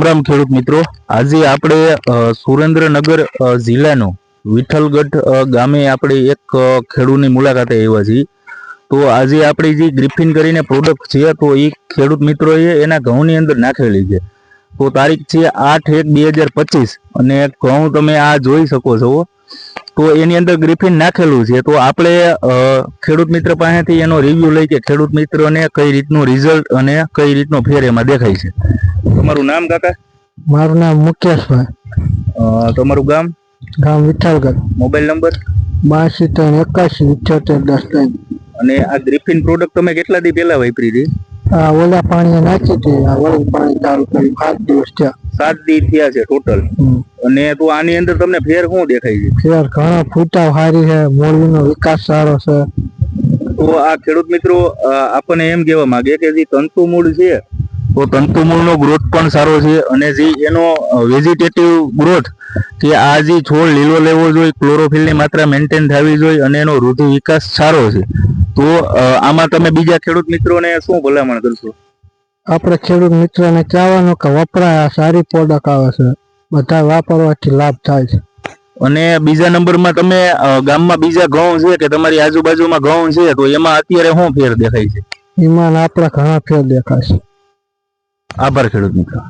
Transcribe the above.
રામ ખેડૂત મિત્રો. આજે આપણે સુરેન્દ્રનગર જિલ્લાનો જિલ્લાનું વિઠ્ઠલગઢ ગામે આપણે એક ખેડૂતની મુલાકાતે આવ્યા છીએ. તો આજે આપણી જે ગ્રિફિન કરીને પ્રોડક્ટ છે, તો એ ખેડૂત મિત્રોએ એના ઘઉંની અંદર નાખેલી છે. તો તારીખ છે આઠ એક બે હજાર પચીસ. અને ઘઉં તમે આ જોઈ શકો છો. તો એની અંદર ગ્રિફિન નાખેલું છે. તો આપણે ખેડૂત મિત્ર પાસેથી એનો રિવ્યુ લઈ કે ખેડૂત મિત્રોને કઈ રીતનું રિઝલ્ટ અને કઈ રીતનો ફેર એમાં દેખાય છે. તમારું નામ કાકા? મારું નામ મુકેશભાઈ તમારું ગામ? ગામ વિઠ્ઠલગઢ. Mobile number? બાસી ત્રણ એકાસી ઇઠ્યોતેર દસ ત્રણ. અને આ ગ્રીફિન પ્રોડક્ટ તમે કેટલા દી પહેલા વાપરી હતી? આ ઓલા પાણી નાખી હતી. આ ઓલું પાણી ચાલુ કર્યું. સાત દિવસ થયા. સાત દી થયા છે ટોટલ અને તો આની અંદર તમને ફેર શું દેખાય છે? ફેર ઘણા ફૂટાવ સારી છે. મોરબીનો વિકાસ સારો છે. તો આ ખેડૂત મિત્રો આપણને એમ કહેવા માંગે કે જે તંતુ મૂળ છે તો તંતુમૂળનો ગ્રોથ પણ સારો છે અને જે એનો વેજીટેટિવ ગ્રોથ કે આ જે છોડ લીલો લેવો જોઈએ ક્લોરોફિલની માત્રા મેન્ટેન થવી જોઈએ અને એનો વૃદ્ધિ વિકાસ સારો છે. તો આમાં તમે બીજા ખેડૂત મિત્રોને શું ભલામણ કરશો? આપણે ખેડૂત મિત્રોને કહેવાનું કે વપરાય સારી પ્રોડક્ટ આવે છે. બધા વાપરવાથી લાભ થાય છે. અને બીજા નંબરમાં તમે ગામમાં બીજા ઘઉં છે કે તમારી આજુબાજુમાં ઘઉં છે તો એમાં અત્યારે શું ફેર દેખાય છે? એમાં આપણે ઘણા ફેર દેખાશે આભાર ખેડૂત મિત્રો.